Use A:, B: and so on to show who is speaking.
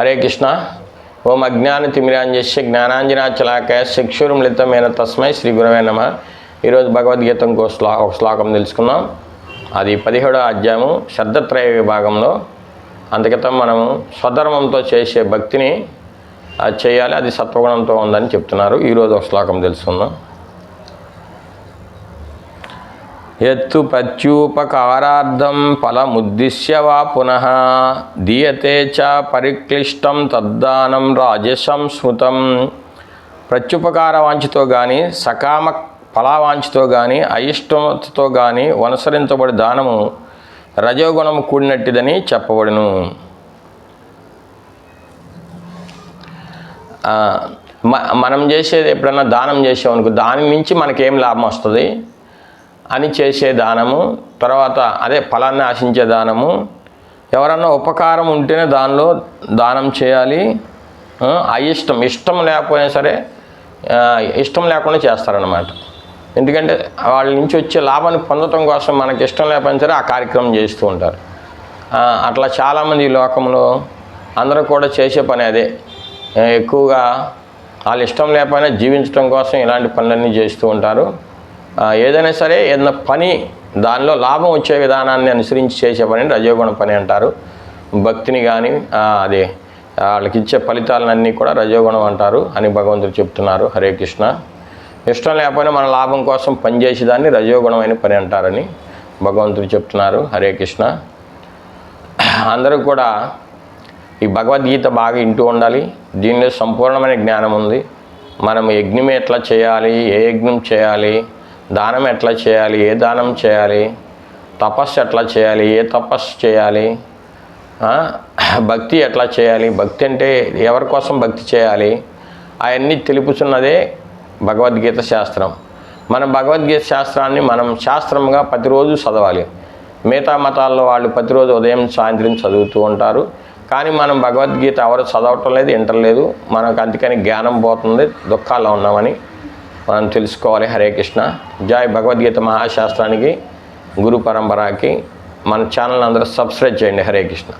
A: హరే కృష్ణ. ఓం అజ్ఞాన తిమిరాంజస్య జ్ఞానాంజనాచలాకాయ చక్షురుమిళితమైన తస్మై శ్రీ గురవే నమ. ఈరోజు భగవద్గీత ఇంకో శ్లో ఒక శ్లోకం తెలుసుకుందాం. అది పదిహేడో అధ్యాయము శ్రద్ధత్రయ విభాగంలో. అంతగతం మనము స్వధర్మంతో చేసే భక్తిని అది చేయాలి అది సత్వగుణంతో ఉందని చెప్తున్నారు. ఈరోజు ఒక శ్లోకం తెలుసుకుందాం. ఎత్తు ప్రత్యూపకారార్థం ఫలముద్దిశ్య వా పునః. దీయతే చ పరిక్లిష్టం తద్దానం రాజసం స్మృతం. ప్రత్యుపకార వాంఛతో కానీ సకామ ఫలావాంఛతో కానీ అయిష్టతో కానీ అనుసరించబడి దానము రజోగుణము కూడినట్టిదని చెప్పబడును. మ- మనం చేసేది ఎప్పుడన్నా దానం చేసామనుకో దాని నుంచి మనకేం లాభం వస్తుంది? అని చేసే దానము తర్వాత అదే ఫలాన్ని ఆశించే దానము ఎవరన్నా ఉపకారం ఉంటేనే దానిలో దానం చేయాలి. ఆ, అయిష్టం ఇష్టం లేకపోయినా సరే ఇష్టం లేకుండా చేస్తారనమాట ఎందుకంటే వాళ్ళ నుంచి వచ్చే లాభాన్ని పొందటం కోసం మనకి ఇష్టం లేకపోయినా సరే ఆ కార్యక్రమం చేస్తూ ఉంటారు. అట్లా చాలామంది ఈ లోకంలో అందరూ కూడా చేసే పని అదే. ఎక్కువగా వాళ్ళు ఇష్టం లేకపోయినా జీవించడం కోసం ఇలాంటి పనులన్నీ చేస్తూ ఉంటారు. ఏదైనా సరే ఏదైనా పని దానిలో లాభం వచ్చే విధానాన్ని అనుసరించి చేసే పని రజోగుణ పని అంటారు. భక్తిని కానీ అదే వాళ్ళకి ఇచ్చే ఫలితాలన్నీ కూడా రజోగుణం అంటారు అని భగవంతుడు చెప్తున్నారు హరే కృష్ణ. ఇష్టం లేకపోయినా మన లాభం కోసం పనిచేసేదాన్ని రజోగుణమైన పని అంటారని భగవంతుడు చెప్తున్నారు హరే కృష్ణ. అందరూ కూడా ఈ భగవద్గీత బాగా ఇంటూ ఉండాలి. దీనిలో సంపూర్ణమైన జ్ఞానం ఉంది. మనం యజ్ఞం ఎట్లా చేయాలి ఏ యజ్ఞం చేయాలి దానం ఎట్లా చేయాలి? ఏ దానం చేయాలి? తపస్సు ఎట్లా చేయాలి? ఏ తపస్సు చేయాలి? భక్తి ఎట్లా చేయాలి? భక్తి అంటే ఎవరి కోసం భక్తి చేయాలి? అవన్నీ తెలుపుతున్నదే భగవద్గీత శాస్త్రం. మన భగవద్గీత శాస్త్రాన్ని మనం శాస్త్రంగా ప్రతిరోజు చదవాలి. మిగతా మతాల్లో వాళ్ళు ప్రతిరోజు ఉదయం సాయంత్రం చదువుతూ ఉంటారు. కానీ మనం భగవద్గీత ఎవరు చదవటం లేదు వింటలేదు మనకు అందుకని జ్ఞానం పోతుంది దుఃఖాల్లో ఉన్నామని. మనం తెలుసుకోవాలి హరే కృష్ణ. జాయ్ భగవద్గీత మహాశాస్త్రానికి గురు పరంపరకి మన ఛానల్ అందరూ సబ్స్క్రైబ్ చేయండి హరే కృష్ణ.